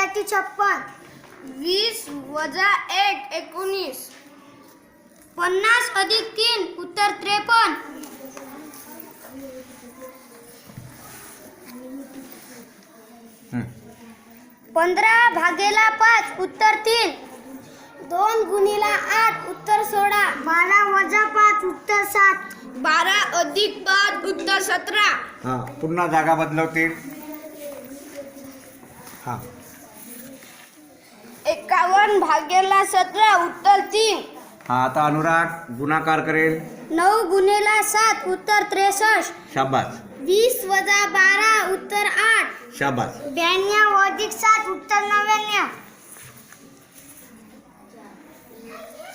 एक्क्याऐंशी छप्पन. वीस वजा एक एकोणीस. पन्नास अधिक तीन उत्तर त्रेपन्न. पंधरा भागेला पाच उत्तर तीन. दोन गुणीला आठ उत्तर सोळा. बारा वजा पाच उत्तर सात. बारा अधिक पाच उत्तर सतरा. हां पुन्हा जागा बदलवतील. हां. एकावन्न भागेला सतरा उत्तर तीन. हां आता अनुराग गुणाकार करेल. नऊ गुणीला सात उत्तर त्रेसष्ट. शाबास. वीस वजा बारा उत्तर आठ. शाबास. ब्याण्णव अधिक सात उत्तर नव्याण्णव.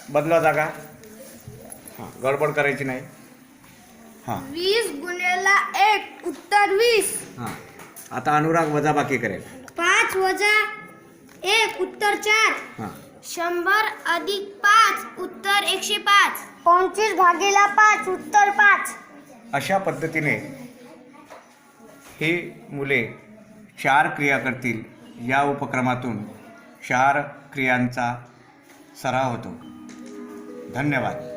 बदला जागा. हां गडबड करायची नाही. हां. वीस गुणेला एक उत्तर वीस. हां. आता अनुराग वजाबाकी करेल. पाच वजा उत्तर चार. हां. शंभर अधिक पाच उत्तर एकशे पाच. पंचवीस भागीला पाच उत्तर पाच. अशा पद्धतीने ही मुले चार क्रिया करतील. या उपक्रमातून चार क्रियांचा सराव होतो. धन्यवाद.